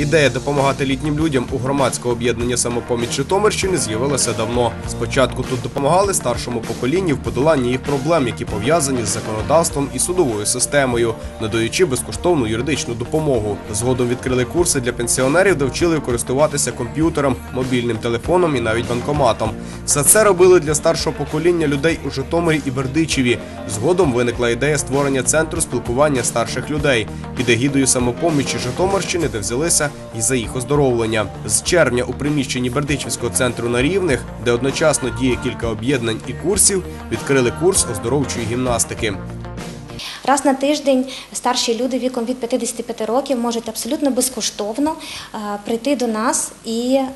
Ідея допомагати літнім людям у громадського об'єднання самопоміч Житомирщини з'явилася давно. Спочатку тут допомагали старшому поколінню в подоланні їх проблем, які пов'язані з законодавством і судовою системою, надаючи безкоштовну юридичну допомогу. Згодом відкрили курси для пенсіонерів, де вчили користуватися комп'ютером, мобільним телефоном і навіть банкоматом. Все це робили для старшого покоління людей у Житомирі і Бердичеві. Згодом виникла ідея створення центру спілкування старших людей під егідою самопомічі Житомирщини, де взялися і за їх оздоровлення. З червня у приміщенні Бердичівського центру на рівних, де одночасно діє кілька об'єднань і курсів, відкрили курс оздоровчої гімнастики. Раз на тиждень старші люди віком від 55 років можуть абсолютно безкоштовно е, прийти до нас і е,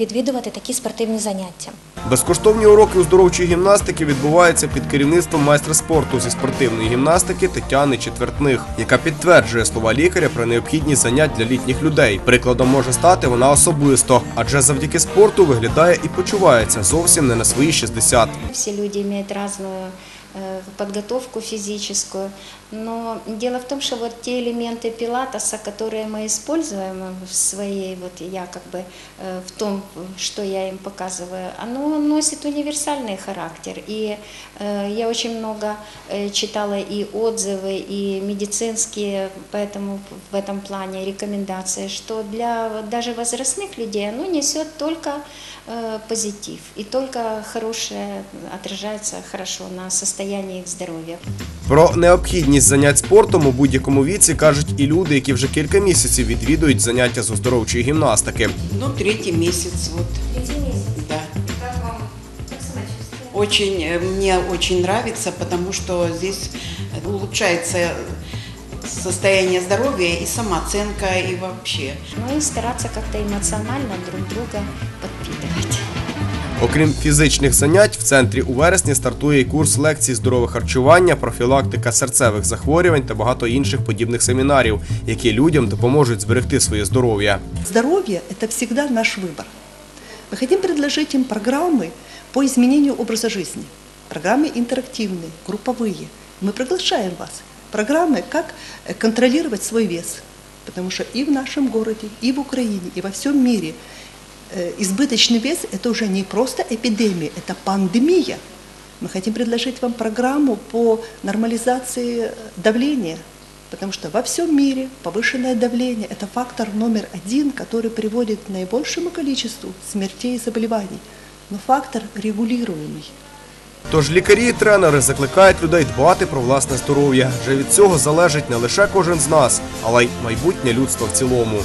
відвідувати такі спортивні заняття. Безкоштовні уроки оздоровчої гімнастики відбуваються під керівництвом майстра спорту зі спортивної гімнастики Тетяни Четвертних, яка підтверджує слова лікаря про необхідність занять для літніх людей. Прикладом може стати вона особисто, адже завдяки спорту виглядає і почувається зовсім не на свої 60. Все люди имеют разную э, подготовку физическую, но дело в том, что вот те элементы пилатеса, которые мы используем в своей, вот я как бы э, в том, что я им показываю, оно носит универсальный характер. И э, я очень много э, читала и отзывы, и медицинские, поэтому в этом плане рекомендации, что для даже возрастных людей оно несет только э, позитив и только хорошее отражается хорошо на состоянии их здоровья. Про необхідність занять спортом у будь-якому віці кажуть і люди, які вже кілька місяців відвідують заняття з оздоровчої гімнастики. Ну, третий месяц, вот, Третий месяц. да. Как вам как самочувствие? Очень, э, мне очень нравится, потому что здесь улучшается состояние здоровья и самооценка, и вообще. Ну и стараться как-то эмоционально друг друга подпитывать. Окрім фізичних занять, в центрі у вересні стартує і курс лекцій здорове харчування, профілактика серцевих захворювань та багато інших подібних семінарів, які людям допоможуть зберегти своє здоров'я. Здоровье – это всегда наш выбор. Мы хотим предложить им программы по изменению образа жизни. Программы интерактивные, групповые. Мы приглашаем вас. Программы, как э, контролировать свой вес. Потому что и в нашем городе, и в Украине, и во всем мире э, избыточный вес – это уже не просто эпидемия, это пандемия. Мы хотим предложить вам программу по нормализации давления, Потому что во всем мире повышенное давление – это фактор номер один, который приводит к наибольшему количеству смертей и заболеваний. Но фактор регулируемый. Тож лікарі і тренери закликають людей дбати про власне здоров'я. Вже від цього залежить не лише кожен з нас, але й майбутнє людства в цілому.